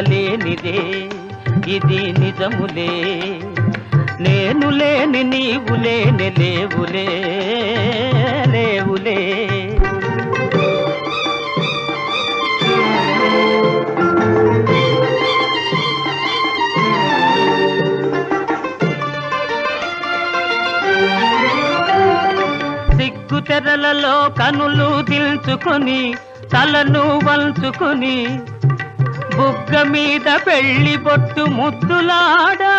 విలువలేనిదే ఇది నిజములే. నేను లేని నీవు లేని లేవులే. లేవులే సిగ్గు తెరలలో కనులు దిల్చుకొని తలను వంచుకొని బుగ్గ మీద పెళ్ళి బొట్టు ముద్దులాడా?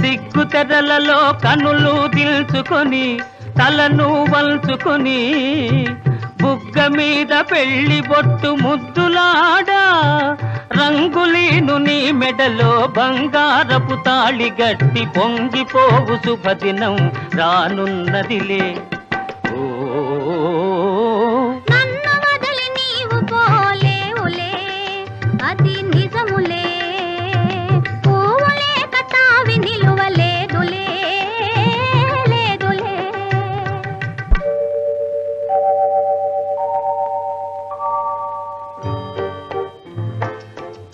సిగ్గు తెరలలో కనులు దిల్చుకొని తలను వల్చుకొని బుగ్గ మీద పెళ్ళి బొట్టు ముద్దులాడా? రంగులీను నీ మెడలో బంగారపు తాళి గట్టి పొంగిపోవు శుభదినం రానున్నదిలే. అది నిజములే. పువ్వు తావి నిలువలేదులే లేదులే.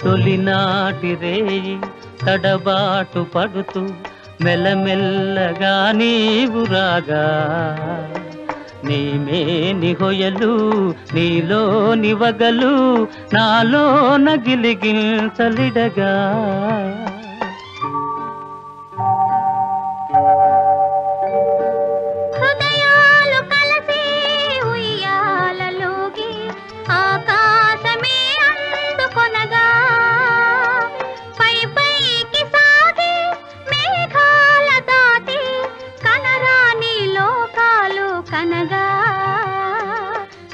తొలినాటి రేయి తడబాటు పడుతూ మెల్లమెల్లగా నీవు రాగా. నీ మేని హొయలు నీలో నివగలు నాలో నగిలిగించలిడగా.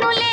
নুলে